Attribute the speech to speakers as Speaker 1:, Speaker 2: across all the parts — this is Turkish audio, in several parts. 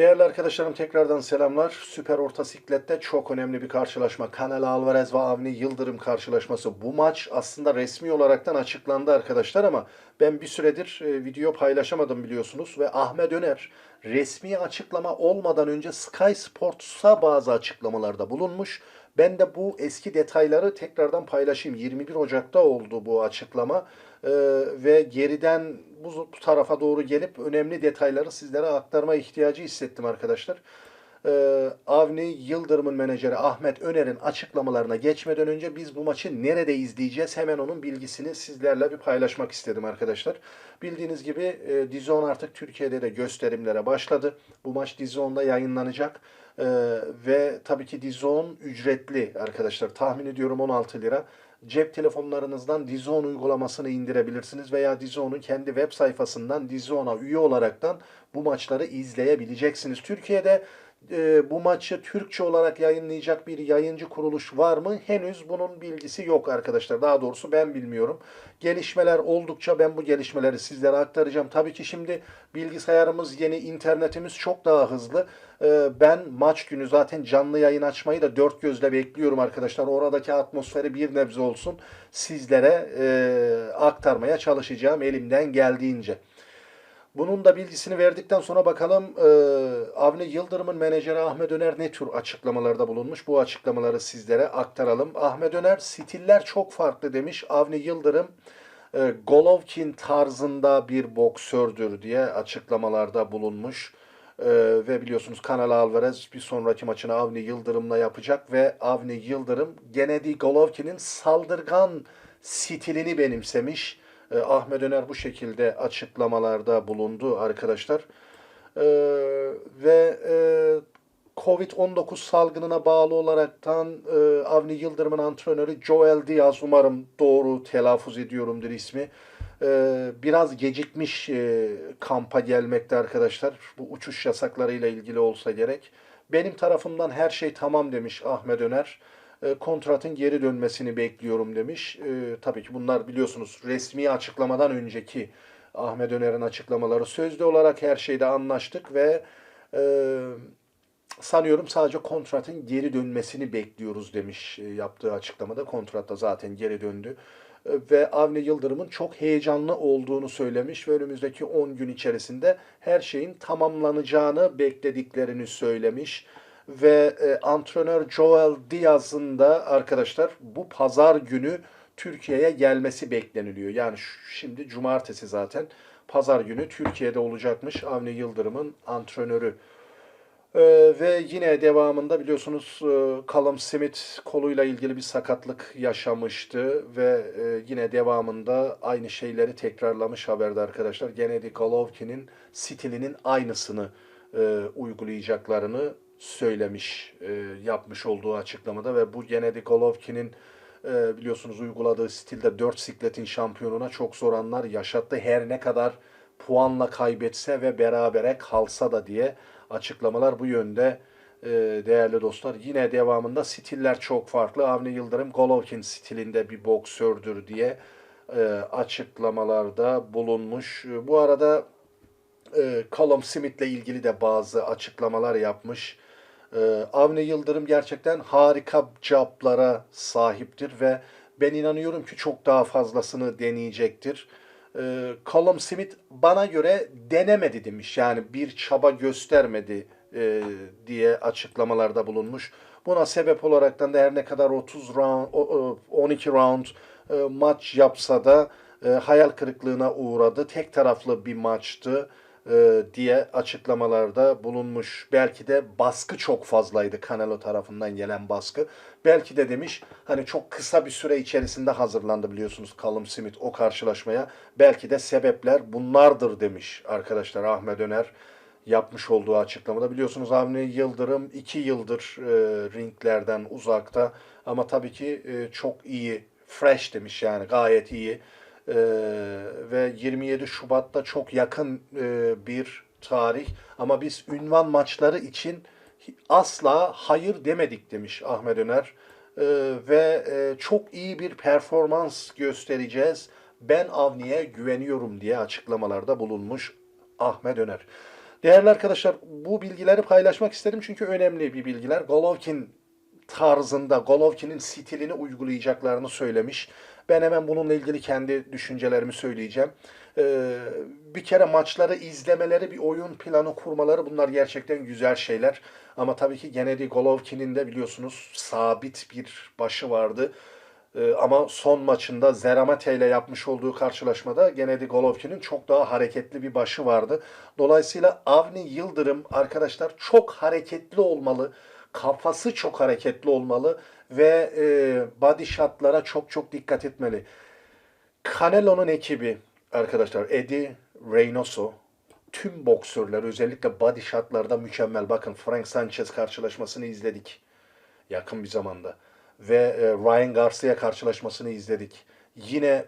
Speaker 1: Değerli arkadaşlarım tekrardan selamlar. Süper Orta Siklet'te çok önemli bir karşılaşma. Canelo Alvarez ve Avni Yıldırım karşılaşması. Bu maç aslında resmi olaraktan açıklandı arkadaşlar ama ben bir süredir e, video paylaşamadım biliyorsunuz. Ve Ahmet Öner resmi açıklama olmadan önce Sky Sports'a bazı açıklamalarda bulunmuş. Ben de bu eski detayları tekrardan paylaşayım. 21 Ocak'ta oldu bu açıklama Ee, ve geriden bu, tarafa doğru gelip önemli detayları sizlere aktarma ihtiyacı hissettim arkadaşlar. Ee, Avni Yıldırım'ın menajeri Ahmet Öner'in açıklamalarına geçmeden önce biz bu maçı nerede izleyeceğiz hemen onun bilgisini sizlerle bir paylaşmak istedim arkadaşlar. Bildiğiniz gibi e, Dizon artık Türkiye'de de gösterimlere başladı. Bu maç Dizon'da yayınlanacak. Ee, ve tabii ki Dizon ücretli arkadaşlar. Tahmin ediyorum 16 lira. Cep telefonlarınızdan Dizon uygulamasını indirebilirsiniz veya Dizon'un kendi web sayfasından Dizon'a üye olaraktan bu maçları izleyebileceksiniz. Türkiye'de e, bu maçı Türkçe olarak yayınlayacak bir yayıncı kuruluş var mı? Henüz bunun bilgisi yok arkadaşlar. Daha doğrusu ben bilmiyorum. Gelişmeler oldukça ben bu gelişmeleri sizlere aktaracağım. Tabii ki şimdi bilgisayarımız yeni, internetimiz çok daha hızlı. E, ben maç günü zaten canlı yayın açmayı da dört gözle bekliyorum arkadaşlar. Oradaki atmosferi bir nebze olsun sizlere e, aktarmaya çalışacağım elimden geldiğince. Bunun da bilgisini verdikten sonra bakalım e, Avni Yıldırım'ın menajeri Ahmet Öner ne tür açıklamalarda bulunmuş? Bu açıklamaları sizlere aktaralım. Ahmet Öner stiller çok farklı demiş. Avni Yıldırım e, Golovkin tarzında bir boksördür diye açıklamalarda bulunmuş. E, ve biliyorsunuz Canelo Alvarez bir sonraki maçını Avni Yıldırım'la yapacak ve Avni Yıldırım Gennady Golovkin'in saldırgan stilini benimsemiş. E, Ahmet Öner bu şekilde açıklamalarda bulundu arkadaşlar. E, ve e, Covid-19 salgınına bağlı olaraktan e, Avni Yıldırım'ın antrenörü Joel Diaz umarım doğru telaffuz ediyorumdur ismi. E, biraz gecikmiş e, kampa gelmekte arkadaşlar. Bu uçuş yasaklarıyla ilgili olsa gerek. Benim tarafımdan her şey tamam demiş Ahmet Öner e, kontratın geri dönmesini bekliyorum demiş. E, tabii ki bunlar biliyorsunuz resmi açıklamadan önceki Ahmet Öner'in açıklamaları. Sözlü olarak her şeyde anlaştık ve e, sanıyorum sadece kontratın geri dönmesini bekliyoruz demiş e, yaptığı açıklamada. Kontrat da zaten geri döndü. E, ve Avni Yıldırım'ın çok heyecanlı olduğunu söylemiş ve önümüzdeki 10 gün içerisinde her şeyin tamamlanacağını beklediklerini söylemiş ve e, antrenör Joel Diaz'ın da arkadaşlar bu pazar günü Türkiye'ye gelmesi bekleniliyor. Yani şimdi cumartesi zaten pazar günü Türkiye'de olacakmış Avni Yıldırım'ın antrenörü. E, ve yine devamında biliyorsunuz e, Callum Smith koluyla ilgili bir sakatlık yaşamıştı ve e, yine devamında aynı şeyleri tekrarlamış haberde arkadaşlar. Gennady Golovkin'in stilinin aynısını e, uygulayacaklarını söylemiş e, yapmış olduğu açıklamada ve bu Gennady Golovkin'in e, biliyorsunuz uyguladığı stilde 4 sikletin şampiyonuna çok zor anlar yaşattı. Her ne kadar puanla kaybetse ve berabere kalsa da diye açıklamalar bu yönde e, değerli dostlar. Yine devamında stiller çok farklı. Avni Yıldırım Golovkin stilinde bir boksördür diye e, açıklamalarda bulunmuş. E, Bu arada e, Callum Smith'le ilgili de bazı açıklamalar yapmış. E, Avni Yıldırım gerçekten harika cevaplara sahiptir ve ben inanıyorum ki çok daha fazlasını deneyecektir. E, Callum Smith bana göre denemedi demiş. Yani bir çaba göstermedi e, diye açıklamalarda bulunmuş. Buna sebep olaraktan da her ne kadar 30 round, o- o- 12 round e, maç yapsa da e, hayal kırıklığına uğradı. Tek taraflı bir maçtı e, diye açıklamalarda bulunmuş. Belki de baskı çok fazlaydı Canelo tarafından gelen baskı. Belki de demiş hani çok kısa bir süre içerisinde hazırlandı biliyorsunuz Callum Smith o karşılaşmaya. Belki de sebepler bunlardır demiş arkadaşlar Ahmet Öner yapmış olduğu açıklamada. Biliyorsunuz Avni Yıldırım iki yıldır e, ringlerden uzakta ama tabii ki e, çok iyi, fresh demiş yani gayet iyi. E, ve 27 Şubat'ta çok yakın e, bir tarih ama biz ünvan maçları için asla hayır demedik demiş Ahmet Öner. E, ve e, çok iyi bir performans göstereceğiz. Ben Avni'ye güveniyorum diye açıklamalarda bulunmuş Ahmet Öner. Değerli arkadaşlar bu bilgileri paylaşmak istedim çünkü önemli bir bilgiler. Golovkin tarzında, Golovkin'in stilini uygulayacaklarını söylemiş. Ben hemen bununla ilgili kendi düşüncelerimi söyleyeceğim. Ee, bir kere maçları izlemeleri, bir oyun planı kurmaları bunlar gerçekten güzel şeyler. Ama tabii ki Gennady Golovkin'in de biliyorsunuz sabit bir başı vardı. Ee, ama son maçında Zeramate ile yapmış olduğu karşılaşmada Gennady Golovkin'in çok daha hareketli bir başı vardı. Dolayısıyla Avni Yıldırım arkadaşlar çok hareketli olmalı. Kafası çok hareketli olmalı ve e, body shotlara çok çok dikkat etmeli. Canelo'nun ekibi arkadaşlar Eddie Reynoso tüm boksörler özellikle body shotlarda mükemmel. Bakın Frank Sanchez karşılaşmasını izledik yakın bir zamanda. Ve e, Ryan Garcia karşılaşmasını izledik. Yine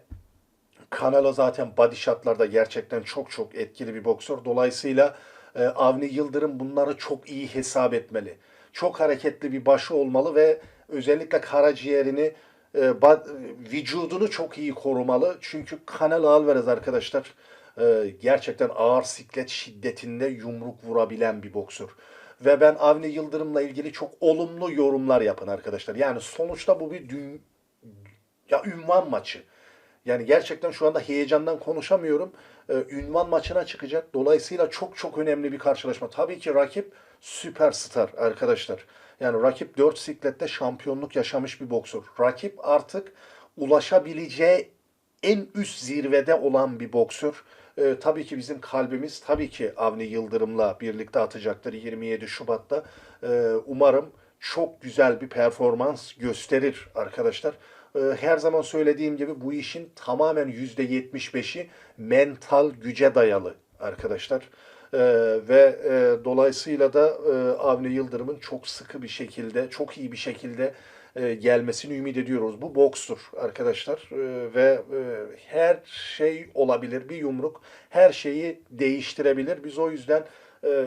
Speaker 1: Canelo zaten body shotlarda gerçekten çok çok etkili bir boksör. Dolayısıyla e, Avni Yıldırım bunları çok iyi hesap etmeli. Çok hareketli bir başı olmalı ve özellikle karaciğerini, e, ba- vücudunu çok iyi korumalı. Çünkü Canelo Alvarez arkadaşlar e, gerçekten ağır siklet şiddetinde yumruk vurabilen bir boksör. Ve ben Avni Yıldırım'la ilgili çok olumlu yorumlar yapın arkadaşlar. Yani sonuçta bu bir dün, ya ünvan maçı. Yani gerçekten şu anda heyecandan konuşamıyorum. Ee, ünvan maçına çıkacak. Dolayısıyla çok çok önemli bir karşılaşma. Tabii ki rakip süperstar arkadaşlar. Yani rakip 4 siklette şampiyonluk yaşamış bir boksör. Rakip artık ulaşabileceği en üst zirvede olan bir boksör. Ee, tabii ki bizim kalbimiz tabii ki Avni Yıldırım'la birlikte atacaktır 27 Şubat'ta. Ee, umarım çok güzel bir performans gösterir arkadaşlar. Ee, her zaman söylediğim gibi bu işin tamamen %75'i mental güce dayalı arkadaşlar. Ee, ve e, dolayısıyla da e, Avni Yıldırım'ın çok sıkı bir şekilde, çok iyi bir şekilde e, gelmesini ümit ediyoruz. Bu bokstur arkadaşlar E, ve e, her şey olabilir. Bir yumruk her şeyi değiştirebilir. Biz o yüzden e,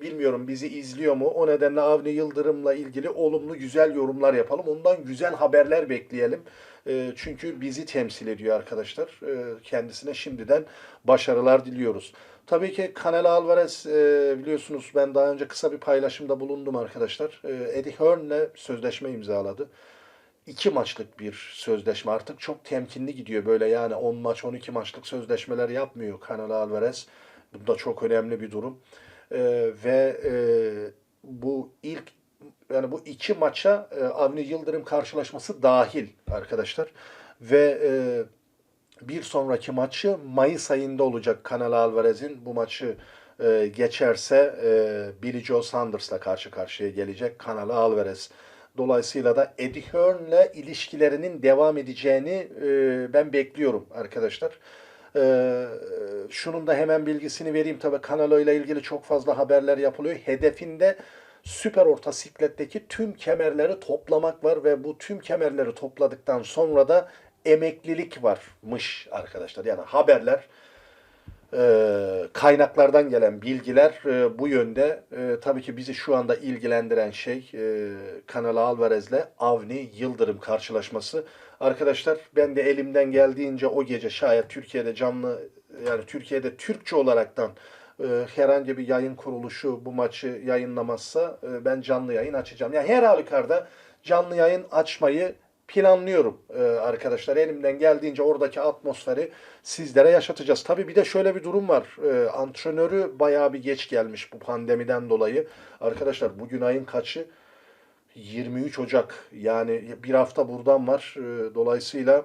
Speaker 1: bilmiyorum bizi izliyor mu? O nedenle Avni Yıldırım'la ilgili olumlu güzel yorumlar yapalım. Ondan güzel haberler bekleyelim. E, çünkü bizi temsil ediyor arkadaşlar. E, kendisine şimdiden başarılar diliyoruz. Tabii ki Canelo Alvarez e, biliyorsunuz ben daha önce kısa bir paylaşımda bulundum arkadaşlar. E, Eddie Hearn'le sözleşme imzaladı. İki maçlık bir sözleşme artık çok temkinli gidiyor böyle yani 10 maç 12 maçlık sözleşmeler yapmıyor Canelo Alvarez. Bu da çok önemli bir durum. E, ve e, bu ilk yani bu iki maça e, Avni Yıldırım karşılaşması dahil arkadaşlar. Ve e, bir sonraki maçı Mayıs ayında olacak Canelo Alvarez'in. Bu maçı e, geçerse e, Billy Joe Saunders'la karşı karşıya gelecek Canelo Alvarez. Dolayısıyla da Eddie Hearn'le ilişkilerinin devam edeceğini e, ben bekliyorum arkadaşlar. E, şunun da hemen bilgisini vereyim. Tabii Canelo ile ilgili çok fazla haberler yapılıyor. Hedefinde süper orta sikletteki tüm kemerleri toplamak var ve bu tüm kemerleri topladıktan sonra da emeklilik varmış arkadaşlar. Yani haberler e, kaynaklardan gelen bilgiler e, bu yönde. E, tabii ki bizi şu anda ilgilendiren şey e, Canelo Alvarez'le Avni Yıldırım karşılaşması. Arkadaşlar ben de elimden geldiğince o gece şayet Türkiye'de canlı yani Türkiye'de Türkçe olaraktan e, herhangi bir yayın kuruluşu bu maçı yayınlamazsa e, ben canlı yayın açacağım. Yani her halükarda canlı yayın açmayı planlıyorum e, arkadaşlar. Elimden geldiğince oradaki atmosferi sizlere yaşatacağız. Tabii bir de şöyle bir durum var. E, antrenörü bayağı bir geç gelmiş bu pandemiden dolayı. Arkadaşlar bugün ayın kaçı? 23 Ocak. Yani bir hafta buradan var. Dolayısıyla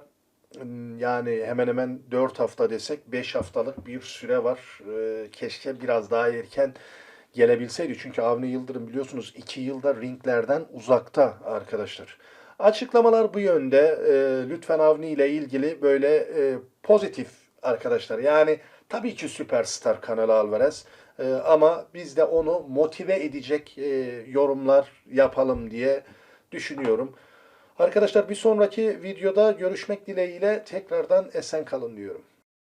Speaker 1: yani hemen hemen 4 hafta desek 5 haftalık bir süre var. E, keşke biraz daha erken gelebilseydi. Çünkü Avni Yıldırım biliyorsunuz 2 yılda ringlerden uzakta arkadaşlar. Açıklamalar bu yönde. E, lütfen Avni ile ilgili böyle e, pozitif arkadaşlar. Yani tabii ki süperstar Canelo Alvarez. E, ama biz de onu motive edecek e, yorumlar yapalım diye düşünüyorum. Arkadaşlar bir sonraki videoda görüşmek dileğiyle tekrardan esen kalın diyorum.